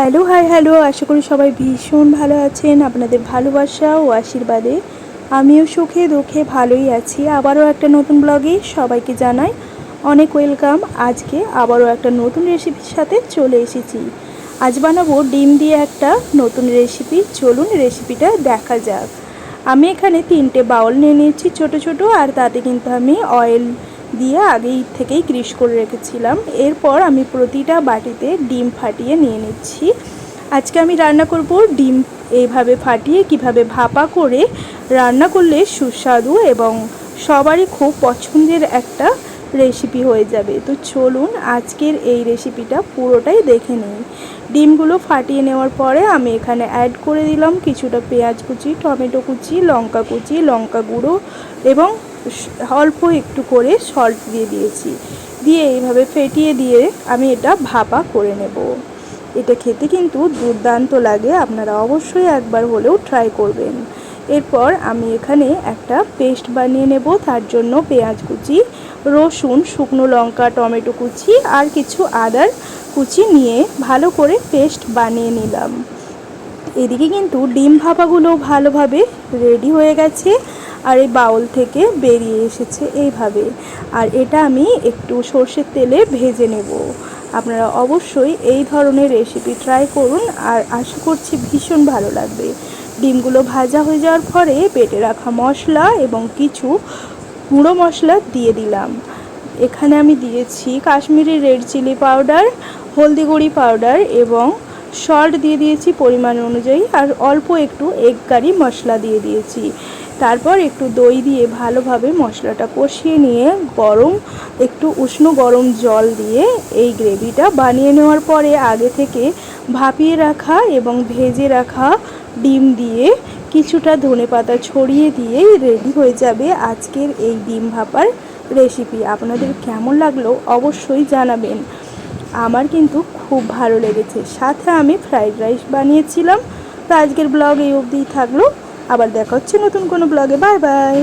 Hello, high, hello, আশা করি সবাই ভীষণ ভালো আছেন, আপনাদের ভালোবাসা ও আশীর্বাদে। আমিও সুখে দুঃখে ভালোই আছি। আবারও একটা নতুন ব্লগে সবাইকে জানাই অনেক ওয়েলকাম। আজকে আবারও একটা নতুন রেসিপির সাথে চলে এসেছি। আজ বানাবো ডিম দিয়ে একটা নতুন রেসিপি। চলুন রেসিপিটা দেখা যাক। আমি এখানে তিনটে বাউল নিয়ে নিয়েছি ছোট ছোট, আর তাতে কিন্তু আমি অয়েল দিয়ে আগেই থেকেই গ্রিস করে রেখেছিলাম। এরপর আমি প্রতিটা বাটিতে ডিম ফাটিয়ে নিয়ে নিচ্ছি। আজকে আমি রান্না করব ডিম এইভাবে ফাটিয়ে কীভাবে ভাপা করে রান্না করলে সুস্বাদু এবং সবারই খুব পছন্দের একটা রেসিপি হয়ে যাবে। তো চলুন আজকের এই রেসিপিটা পুরোটাই দেখে নিই। ডিমগুলো ফাটিয়ে নেওয়ার পরে আমি এখানে অ্যাড করে দিলাম কিছুটা পেঁয়াজ কুচি, টমেটো কুচি, লঙ্কা কুচি, লঙ্কা গুঁড়ো এবং অল্প একটু করে সল্ট দিয়ে দিয়েছি। দিয়ে এইভাবে ফেটিয়ে দিয়ে আমি এটা ভাপা করে নেব। এটা খেতে কিন্তু দুর্দান্ত লাগে, আপনারা অবশ্যই একবার হলেও ট্রাই করবেন। এরপর আমি এখানে একটা পেস্ট বানিয়ে নেব, তার জন্য পেঁয়াজ কুচি, রসুন, শুকনো লঙ্কা, টমেটো কুচি আর কিছু আদার কুচি নিয়ে ভালো করে পেস্ট বানিয়ে নিলাম। এদিকে কিন্তু ডিম ভাপাগুলো ভালোভাবে রেডি হয়ে গেছে। আর এই বাউল থেকে বেরিয়ে এসেছে এইভাবে। আর এটা আমি একটু সর্ষের তেলে ভেজে নেব। আপনারা অবশ্যই এই ধরনের রেসিপি ট্রাই করুন আর আশা করছি ভীষণ ভালো লাগবে। ডিমগুলো ভাজা হয়ে যাওয়ার পরে পেটে রাখা মশলা এবং কিছু গুঁড়ো মশলা দিয়ে দিলাম। এখানে আমি দিয়েছি কাশ্মীরি রেড চিলি পাউডার হলদি গুঁড়ি পাউডার এবং সল্ট দিয়ে দিয়েছি পরিমাণ অনুযায়ী আর অল্প একটু এগ কারি মশলা দিয়ে দিয়েছি। তারপর একটু দই দিয়ে ভালোভাবে মশলাটা কষিয়ে নিয়ে গরম, একটু উষ্ণ গরম জল দিয়ে এই গ্রেভিটা বানিয়ে নেওয়ার পরে আগে থেকে ভাপিয়ে রাখা এবং ভেজে রাখা ডিম দিয়ে কিছুটা ধনেপাতা ছড়িয়ে দিয়েই রেডি হয়ে যাবে আজকের এই ডিম ভাপার রেসিপি। আপনাদের কেমন লাগল অবশ্যই জানাবেন। আমার কিন্তু খুব ভালো লেগেছে। সাথে আমি ফ্রাইড রাইস বানিয়েছিলাম। তো আজকের ব্লগ এই অবধিই থাকল। আবার দেখা হচ্ছে নতুন কোনো ব্লগে বাই বাই